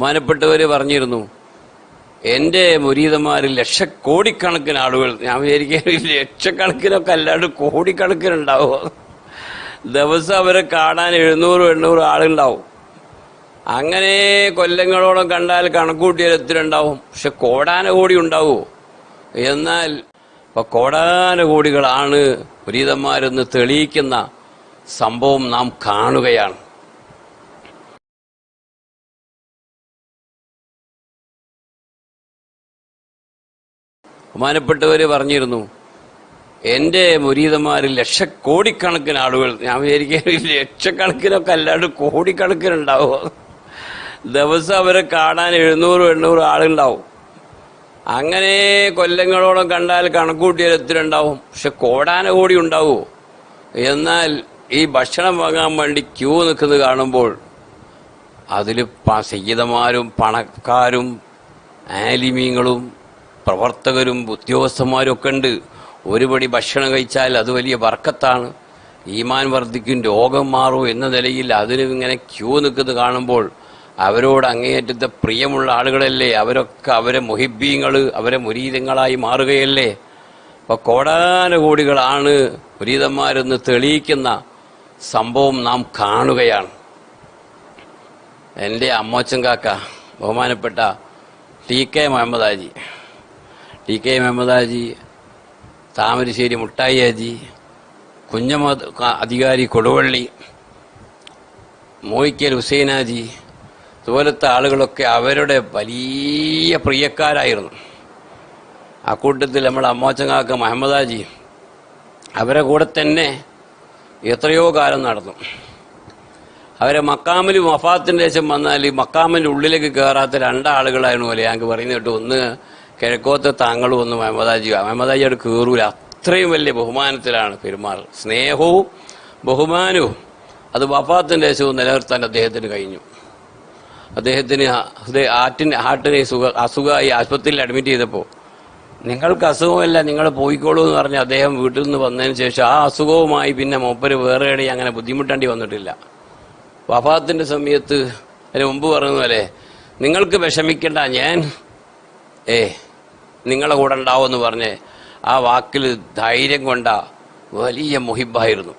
ബഹുമാനപ്പെട്ടവര് പറഞ്ഞിരുന്നു എന്റെ മുരീതന്മാരിൽ ലക്ഷക്കോടിക്കണക്കിന് ആളുകൾ ഞാൻ വിചാരിക്കാൻ ലക്ഷക്കണക്കിനൊക്കെ അല്ലാണ്ട് കോടിക്കണക്കിനുണ്ടാവുമോ ദിവസം അവരെ കാണാൻ എഴുന്നൂറ് എണ്ണൂറ് ആളുണ്ടാവും. അങ്ങനെ കൊല്ലങ്ങളോളം കണ്ടാൽ കണക്കൂട്ടിയാൽ എത്ര ഉണ്ടാവും പക്ഷെ കോടാന കോടി ഉണ്ടാവുമോ എന്നാൽ ഇപ്പൊ കോടാന കോടികളാണ് പുരീതന്മാരെന്ന് തെളിയിക്കുന്ന സംഭവം നാം കാണുകയാണ്. ബഹുമാനപ്പെട്ടവര് പറഞ്ഞിരുന്നു എന്റെ മുരീതന്മാരിൽ ലക്ഷക്കോടിക്കണക്കിന് ആളുകൾ ഞാൻ വിചാരിക്കാൻ ലക്ഷക്കണക്കിനൊക്കെ അല്ലാണ്ട് കോടിക്കണക്കിനുണ്ടാവുമോ ദിവസം അവരെ കാണാൻ എഴുന്നൂറ് എണ്ണൂറ് ആളുണ്ടാവും. അങ്ങനെ കൊല്ലങ്ങളോളം കണ്ടാൽ കണക്കൂട്ടിയാൽ എത്ര ഉണ്ടാവും പക്ഷെ കോടാന കോടി ഉണ്ടാവുമോ എന്നാൽ ഈ ഭക്ഷണം വാങ്ങാൻ വേണ്ടി ക്യൂ നിൽക്കുന്നത് കാണുമ്പോൾ അതിൽ സയ്യിദമാരും പണക്കാരും ആലിമീങ്ങളും പ്രവർത്തകരും ഉദ്യോഗസ്ഥന്മാരും ഒക്കെ ഉണ്ട്. ഒരുപടി ഭക്ഷണം കഴിച്ചാൽ അത് വലിയ വർക്കത്താണ് ഈമാൻ വർദ്ധിക്കും രോഗം മാറും എന്ന നിലയിൽ അതിന് ഇങ്ങനെ ക്യൂ നിൽക്കുന്നത് കാണുമ്പോൾ അവരോട് അങ്ങേയറ്റത്തെ പ്രിയമുള്ള ആളുകളല്ലേ? അവരൊക്കെ അവരെ മൊഹിബീങ്ങൾ അവരെ മുരീതങ്ങളായി മാറുകയല്ലേ? അപ്പോൾ കോടാനുകോടികളാണ് മുരീതന്മാരെന്ന് തെളിയിക്കുന്ന സംഭവം നാം കാണുകയാണ്. എന്റെ അമ്മോച്ചൻ കാക്ക ബഹുമാനപ്പെട്ട T K Muhammad Haji T K Muhammad Thamarassery മുട്ടായിയാജി കുഞ്ഞമ അധികാരി കൊടുവള്ളി മോയിക്കൽ ഹുസൈനാജി അതുപോലത്തെ ആളുകളൊക്കെ അവരുടെ വലിയ പ്രിയക്കാരായിരുന്നു. അക്കൂട്ടത്തിൽ നമ്മുടെ അമ്മോച്ചങ്ങാക്ക് മഹമ്മദാജി അവരെ കൂടെ തന്നെ എത്രയോ കാലം നടന്നു. അവരെ മക്കാമിൽ വഫാത്തിന്റെ ശേഷം വന്നാൽ ഈ മക്കാമിന്റെ ഉള്ളിലേക്ക് കയറാത്ത രണ്ടാളുകളായിരുന്നു പോലെ ഞങ്ങൾക്ക് പറയുന്നത് കേട്ടു. ഒന്ന് കിഴക്കോത്തെ താങ്കളും ഒന്നും മഹമ്മദാജി മഹമ്മദാജി കീറൂല. അത്രയും വലിയ ബഹുമാനത്തിലാണ് പെരുമാറ് സ്നേഹവും ബഹുമാനവും. അത് വഫാത്തിന്റെ ശേഷവും നിലനിർത്താൻ അദ്ദേഹത്തിന് കഴിഞ്ഞു. അദ്ദേഹത്തിന് ആറ്റിന് ഹാർട്ടിന് സുഖ അസുഖമായി ആശുപത്രിയിൽ അഡ്മിറ്റ് ചെയ്തപ്പോൾ നിങ്ങൾക്ക് അസുഖമല്ല നിങ്ങൾ പോയിക്കോളൂ എന്ന് പറഞ്ഞ് അദ്ദേഹം വീട്ടിൽ നിന്ന് വന്നതിന് ശേഷം ആ അസുഖവുമായി പിന്നെ മൊപ്പര് വേറെ എവിടെയും അങ്ങനെ ബുദ്ധിമുട്ടേണ്ടി വന്നിട്ടില്ല. വഫാത്തിന്റെ സമയത്ത് അതിന് മുമ്പ് പറഞ്ഞതുപോലെ പോലെ നിങ്ങൾക്ക് വിഷമിക്കണ്ട ഞാൻ ഏ നിങ്ങളെ കൂടെ ഉണ്ടാവുമെന്ന് പറഞ്ഞ് ആ വാക്കിൽ ധൈര്യം കൊണ്ട വലിയ മുഹിബായിരുന്നു.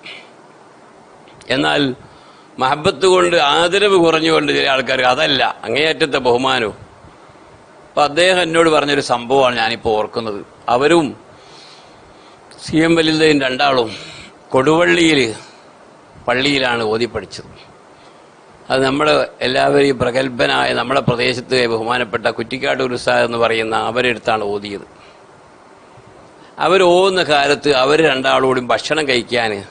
എന്നാൽ മഹബത്ത് കൊണ്ട് ആദരവ് കുറഞ്ഞുകൊണ്ട് ചില ആൾക്കാർ അതല്ല അങ്ങേയറ്റത്തെ ബഹുമാനവും. അപ്പം അദ്ദേഹം എന്നോട് പറഞ്ഞൊരു സംഭവമാണ് ഞാനിപ്പോൾ ഓർക്കുന്നത്. അവരും സി എം വലിയ രണ്ടാളും കൊടുവള്ളിയിൽ പള്ളിയിലാണ് ഓതി പഠിച്ചത്. അത് നമ്മൾ എല്ലാവരെയും പ്രഗത്ഭനായ നമ്മുടെ പ്രദേശത്ത് ബഹുമാനപ്പെട്ട കുറ്റിക്കാട് ഉരുസാദ് എന്ന് പറയുന്ന അവരെടുത്താണ് ഓതിയത്. അവർ ഓന്ന കാലത്ത് അവർ രണ്ടാളോടും ഭക്ഷണം കഴിക്കാൻ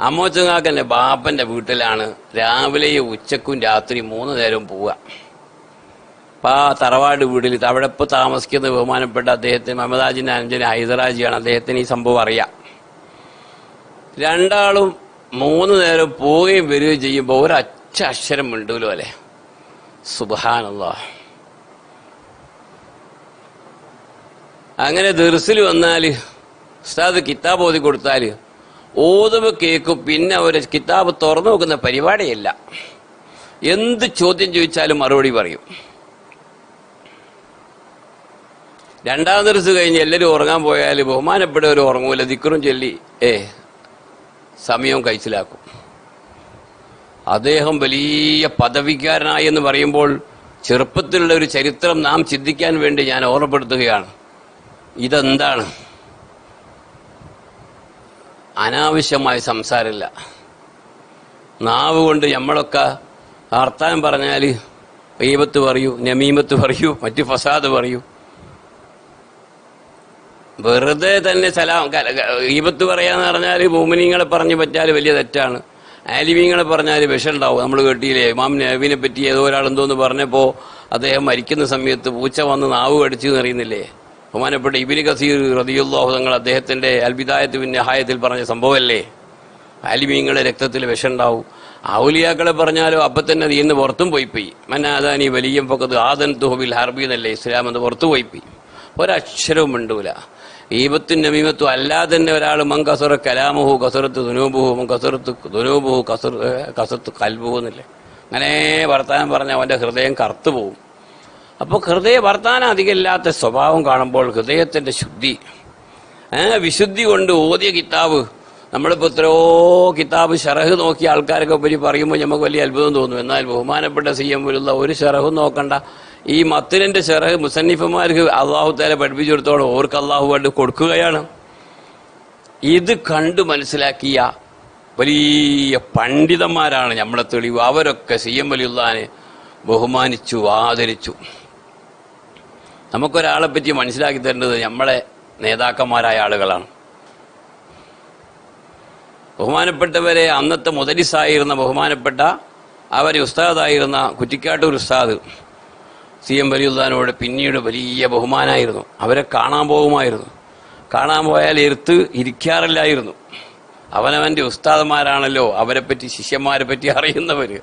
അമ്മോച്ചങ്ങാക്കന്റെ ബാപ്പന്റെ വീട്ടിലാണ് രാവിലെയും ഉച്ചക്കും രാത്രി മൂന്ന് നേരവും പോവുക. അപ്പം ആ തറവാട് വീട്ടിൽ അവിടെ ഇപ്പോൾ താമസിക്കുന്ന ബഹുമാനപ്പെട്ട അദ്ദേഹത്തിന് മമതാജിന്റെ അനുജൻ ഹൈദരാജിയാണ് അദ്ദേഹത്തിന് ഈ സംഭവം അറിയാം. രണ്ടാളും മൂന്ന് നേരം പോവുകയും വരികയും ചെയ്യുമ്പോൾ ഒരൊറ്റ അക്ഷരം മിണ്ടൂലോ അല്ലേ? സുബാനല്ല അങ്ങനെ ദർസിൽ വന്നാൽ ഉസ്താദ് കിതാബ് ഓതി കൊടുത്താൽ ഓതവ് കേൾക്കും പിന്നെ ഒരു കിതാബ് തുറന്നു നോക്കുന്ന പരിപാടിയല്ല. എന്ത് ചോദ്യം ചോദിച്ചാലും മറുപടി പറയും. രണ്ടാം ദിവസം കഴിഞ്ഞ് എല്ലാവരും ഉറങ്ങാൻ പോയാൽ ബഹുമാനപ്പെട്ടവർ ഉറങ്ങൂല. ദിക്കറും ചൊല്ലി ഏ സമയവും കഴിച്ചിലാക്കും അദ്ദേഹം വലിയ പദവിക്കാരനായി എന്ന് പറയുമ്പോൾ ചെറുപ്പത്തിലുള്ള ഒരു ചരിത്രം നാം ചിന്തിക്കാൻ വേണ്ടി ഞാൻ ഓർമ്മപ്പെടുത്തുകയാണ്. ഇതെന്താണ്? അനാവശ്യമായ സംസാരമില്ല. നാവ് കൊണ്ട് നമ്മളൊക്കെ വർത്താനം പറഞ്ഞാൽ ഈപത്ത് പറയൂ നമീമത്ത് പറയൂ മറ്റു ഫസാദ് പറയൂ. വെറുതെ തന്നെ സലാം ഈപത്ത് പറയാന്ന് പറഞ്ഞാൽ ഭൂമിനിങ്ങളെ പറഞ്ഞു പറ്റാൽ വലിയ തെറ്റാണ്. ആലിമീങ്ങളെ പറഞ്ഞാൽ വിഷമുണ്ടാവും നമ്മൾ കേട്ടിയില്ലേ ഇമാം നബീനെ പറ്റി ഏതോ ഒരാൾ എന്തോന്ന് പറഞ്ഞപ്പോൾ അദ്ദേഹം മരിക്കുന്ന സമയത്ത് പൂച്ച വന്ന് നാവ് കടിച്ചു എന്നറിയുന്നില്ലേ ബഹുമാനപ്പെട്ട ഇബിന് കസീർ റതിയുള്ളാഹു തങ്ങൾ അദ്ദേഹത്തിന്റെ അൽബിദായത്ത് നഹായത്തിൽ പറഞ്ഞ സംഭവമല്ലേ? ആലിമീങ്ങളെ രക്തത്തിൽ വിഷമുണ്ടാവും ഔലിയാക്കളെ പറഞ്ഞാലോ അപ്പം തന്നെ അത് ഇന്ന് പുറത്തും പോയി പോയി മന്നാദാനി വലിയ പൊക്കത്ത് ആദൻ തുഹബിൽ ഹർബി എന്നല്ലേ ഇസ്ലാം എന്ന് പുറത്തു പോയി പോയി ഒരക്ഷരവും മിണ്ടൂല. ഈപത്തും നമീമത്തും അല്ലാതെ തന്നെ ഒരാൾ മൻ കസറ കലാമുഹു കസറത്ത് ദുനൂബുഹു മൻ കസറത്ത് ദുനൂബുഹു കസർ കസറത്ത് കൽബുഹു അങ്ങനെ വർത്താനം പറഞ്ഞ അവന്റെ ഹൃദയം കറുത്തു പോകും അപ്പോൾ ഹൃദയ വർത്താനം അധികമില്ലാത്ത സ്വഭാവം കാണുമ്പോൾ ഹൃദയത്തിന്റെ ശുദ്ധി വിശുദ്ധി കൊണ്ട് ഓതിയ കിതാബ് നമ്മളിപ്പോൾ എത്രയോ കിതാബ് ഷറഹ് നോക്കിയ ആൾക്കാരൊക്കെ പറ്റി പറയുമ്പോൾ നമുക്ക് വലിയ അത്ഭുതം തോന്നും. എന്നാൽ ബഹുമാനപ്പെട്ട സി എം ഒരു ഷറഹും നോക്കണ്ട. ഈ മത്തിനിന്റെ ഷറഹ് മുസന്നിഫുമാർക്ക് അള്ളാഹു താല പഠിപ്പിച്ചു കൊടുത്തോളം ഓർക്ക് അള്ളാഹു വേണ്ടി കൊടുക്കുകയാണ്. ഇത് കണ്ടു മനസ്സിലാക്കിയ വലിയ പണ്ഡിതന്മാരാണ് നമ്മളെ തെളിവ്. അവരൊക്കെ സി എം വലിയുള്ളാനെ ബഹുമാനിച്ചു ആദരിച്ചു. നമുക്കൊരാളെ പറ്റി മനസ്സിലാക്കി തരേണ്ടത് നമ്മളെ നേതാക്കന്മാരായ ആളുകളാണ്. ബഹുമാനപ്പെട്ടവരെ അന്നത്തെ മുതലിസായിരുന്ന ബഹുമാനപ്പെട്ട അവരെ ഉസ്താദായിരുന്ന കുറ്റിക്കാട്ടൂർ ഉസ്താദ് സി എം വലിയുള്ളാനോട് പിന്നീട് വലിയ ബഹുമാനായിരുന്നു. അവരെ കാണാൻ പോകുമായിരുന്നു. കാണാൻ പോയാൽ എരുത്ത് ഇരിക്കാറില്ലായിരുന്നു. അവനവന്റെ ഉസ്താദന്മാരാണല്ലോ അവരെപ്പറ്റി പറ്റി ശിഷ്യന്മാരെ പറ്റി അറിയുന്നവർ